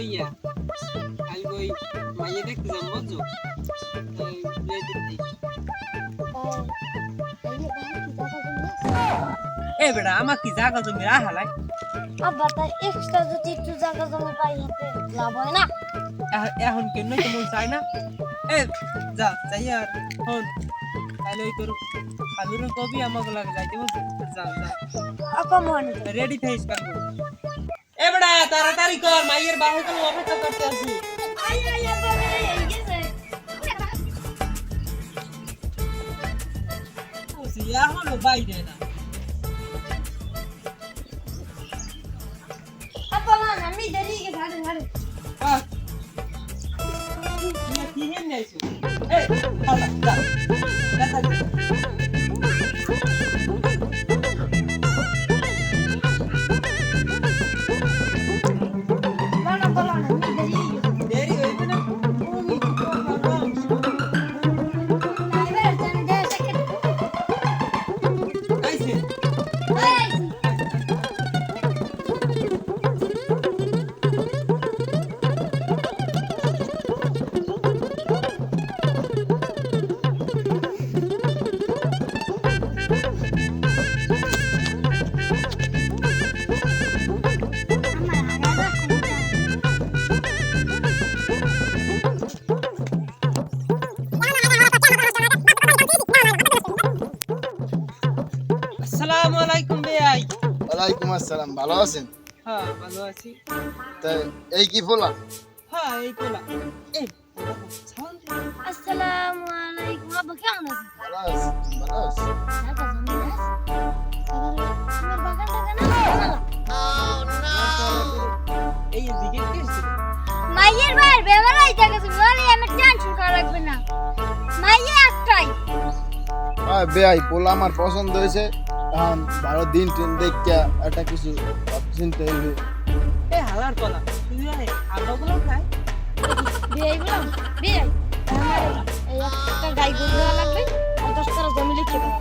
লিয়া কাল ওই মাইয়ে দেখতে যাম বুঝছ। এ বেটা আমার কি জায়গা জমি রাখা লাগ আব্বা তাই এক্সট্রা যদি একটু জায়গা জমি পাই হাতে লাভ হয় না? এখন কেন তো মন চায় না? এ যা যাই আর হন। তাহলে ওই তোর খালুর কবি আমাকে লাগে যাইতে বলছো। যা যা। রেডি থাকিস কাল এ বেটা তাড়াতাড়ি কর, মাইয়ের বাহির কোনো অপেক্ষা করতে আছি। এখনও বাইরে না। আমি দেরি গেছে হাড়ে হাড়ে ওয়ালাইকুম আসসালাম ভালো আছেন? হ্যাঁ ভালো আছি। তা এই কি ফোলা হ্যাঁ এই পোলা। এই আসসালামু আলাইকুম। আব্বা কেমন আছেন? ভালো আছি ভালো আছি। মাইয়ের বলে আমার টেনশন করা লাগবে না। মাইয়া একটাই। বেআই পোলা আমার পছন্দ হয়েছে। ভালো দিন টিন দেখে একটা কিছু চিনতে হইবে এই হালার পোলা তুই বিয়াই বললাম বিয়াই একটা গাই গরু লাগবে দশ টাকা জমি লিখে দেবো।